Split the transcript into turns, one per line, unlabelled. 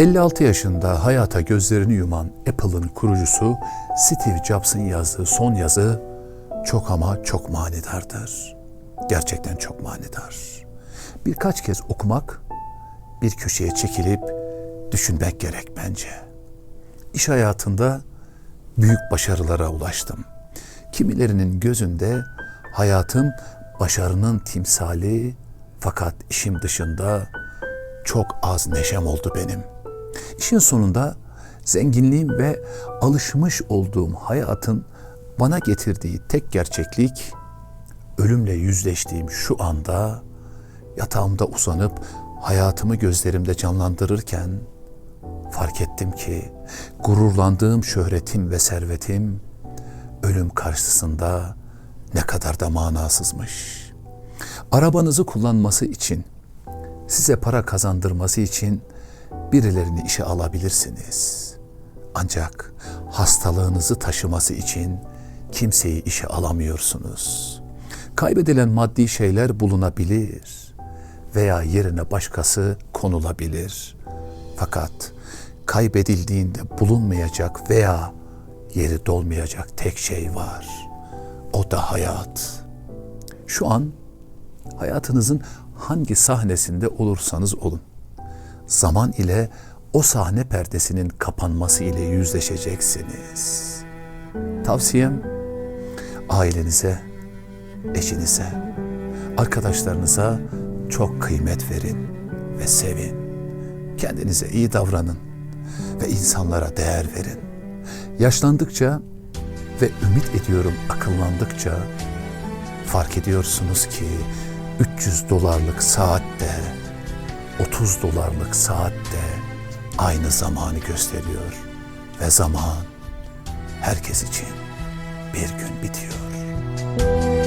56 yaşında hayata gözlerini yuman Apple'ın kurucusu Steve Jobs'ın yazdığı son yazı çok ama çok manidardır. Gerçekten çok manidar. Birkaç kez okumak, bir köşeye çekilip düşünmek gerek bence. İş hayatında büyük başarılara ulaştım. Kimilerinin gözünde hayatım başarının timsali fakat işim dışında çok az neşem oldu benim. İşin sonunda zenginliğim ve alışmış olduğum hayatın bana getirdiği tek gerçeklik ölümle yüzleştiğim şu anda yatağımda uzanıp hayatımı gözlerimde canlandırırken fark ettim ki gururlandığım şöhretim ve servetim ölüm karşısında ne kadar da manasızmış. Arabanızı kullanması için, size para kazandırması için birilerini işe alabilirsiniz. Ancak hastalığınızı taşıması için kimseyi işe alamıyorsunuz. Kaybedilen maddi şeyler bulunabilir veya yerine başkası konulabilir. Fakat kaybedildiğinde bulunmayacak veya yeri dolmayacak tek şey var. O da hayat. Şu an hayatınızın hangi sahnesinde olursanız olun. Zaman ile o sahne perdesinin kapanması ile yüzleşeceksiniz. Tavsiyem ailenize, eşinize, arkadaşlarınıza çok kıymet verin ve sevin. Kendinize iyi davranın ve insanlara değer verin. Yaşlandıkça ve ümit ediyorum akıllandıkça fark ediyorsunuz ki 300 dolarlık saatte 30 dolarlık saatte aynı zamanı gösteriyor ve zaman herkes için bir gün bitiyor.